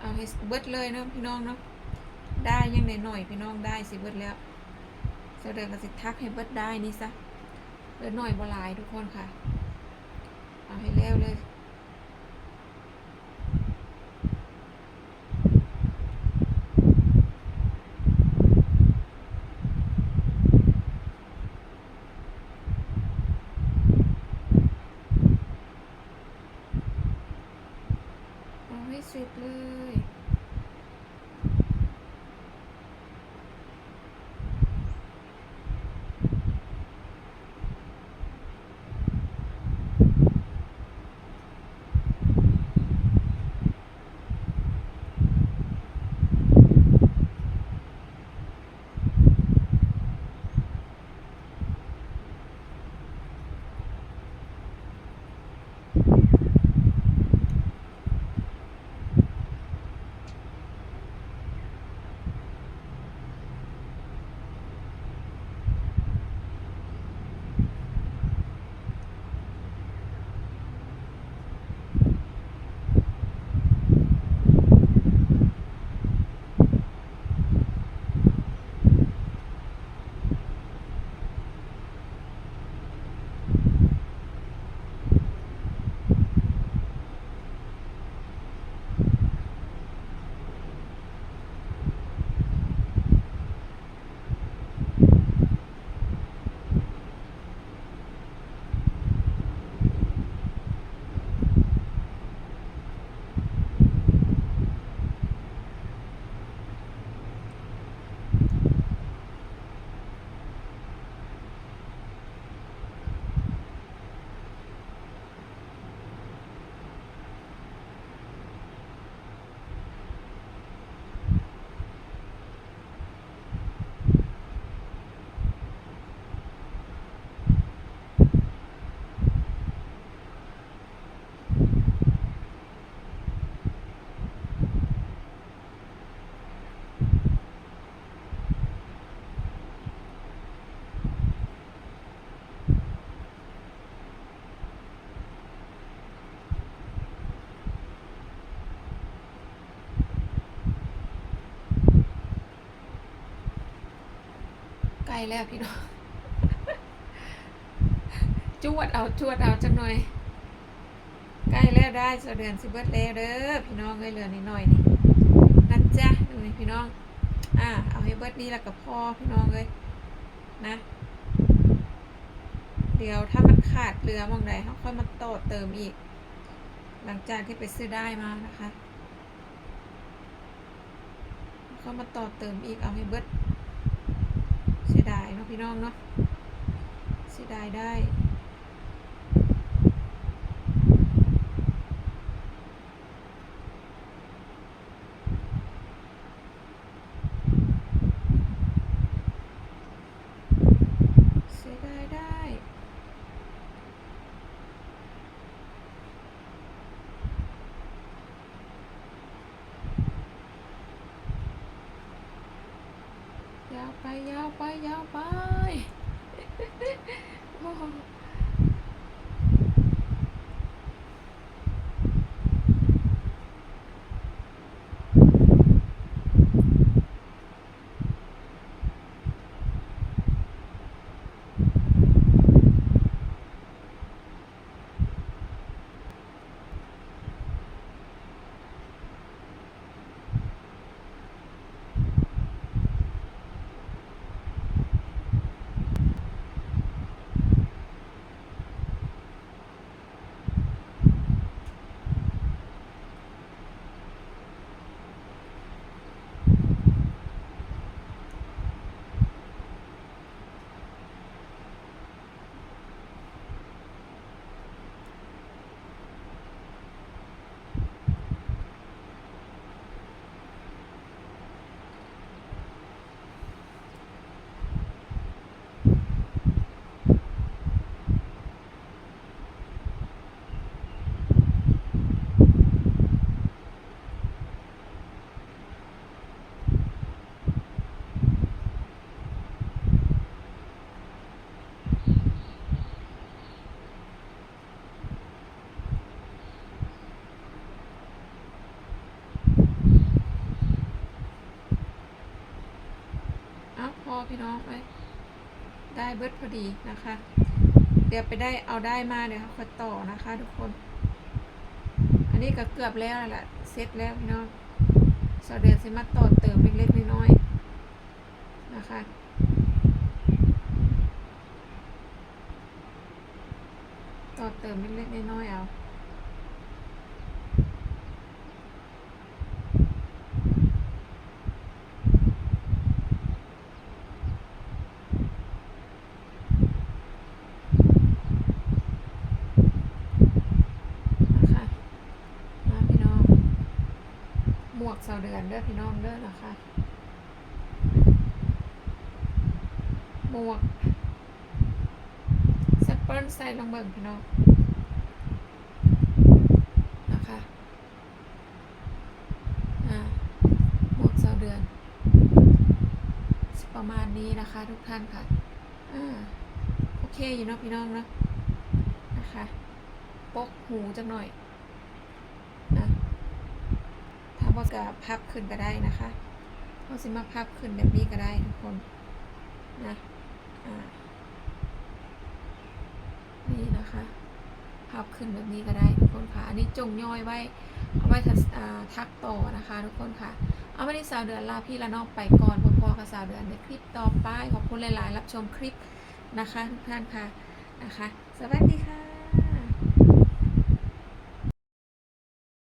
เอาให้เบิดเลยเนาะพี่น้องเนาะได้ยังในหน่อยๆพี่น้องได้สิเบิดแล้วเสด็จกสิทักให้เบิดได้นี่ซะเบิดหน่อยบ่หลายทุกคนค่ะ เอาให้แล้วเลย เอาให้เสร็จเลย แล้วพี่น้องจวดเอาจวดเอาจังหน่อย ใกล้แล้วได้สเดือนสิเบิร์ดแล้วเด้อพี่น้องเอ้ยเหลือนิดหน่อยนี่นะจ๊ะดูนี่พี่น้อง อ่า เอาให้เบิร์ดนี้แล้วกับพ่อพี่น้องเลยนะ เดี๋ยวถ้ามันขาดเรือมองใดเขาค่อยมาโตอเติมอีก หลังจากที่ไปซื้อได้มานะคะเข้ามาต่อเติมอีกเอาให้เบิด เสียดายเนาะพี่น้องเนาะเสียดายได้ เสียดายได้ ยาว ไปยาวไปยาวไป น้องเอ้ได้เบิดพอดีนะคะ เดี๋ยวไปได้เอาได้มาเดี๋ยวเขาค่อยต่อนะคะทุกคน อันนี้ก็เกือบแล้วแหละเสร็จแล้วพี่น้องสอเดือนสิมาต่อเติมเล็กๆน้อยๆนะคะต่อเติมเล็กๆน้อยๆเอา นะคะมาพี่น้อง หมวก เสาเดือนเด้อพี่น้องเด้อนะคะหมวกแซปเปิลใส่ลงเบิ่งพี่น้องนะคะอ่าหมวกเสาเดือน ประมาณนี้นะคะทุกท่านค่ะอ่าโอเคอยู่เนาะพี่น้องเนาะนะคะ ปกหูจักหน่อยนะ ถ้าจะพับขึ้นก็ได้นะคะเราสิมาพับขึ้นแบบนี้ก็ได้ทุกคนนะนี่นะคะพับขึ้นแบบนี้ก็ได้ทุกคนค่ะ อันนี้จงย่อยไว้เอาไว้ทักอ่าทักต่อนะคะ ทุกคนค่ะ เอาวันนี้สาวเดือนลาพี่ละนองไปก่อนพอๆกับสาวเดือนในคลิปต่อไปขอบคุณหลายๆ รับชมคลิปนะคะทุกท่านค่ะนะคะ สวัสดีค่ะ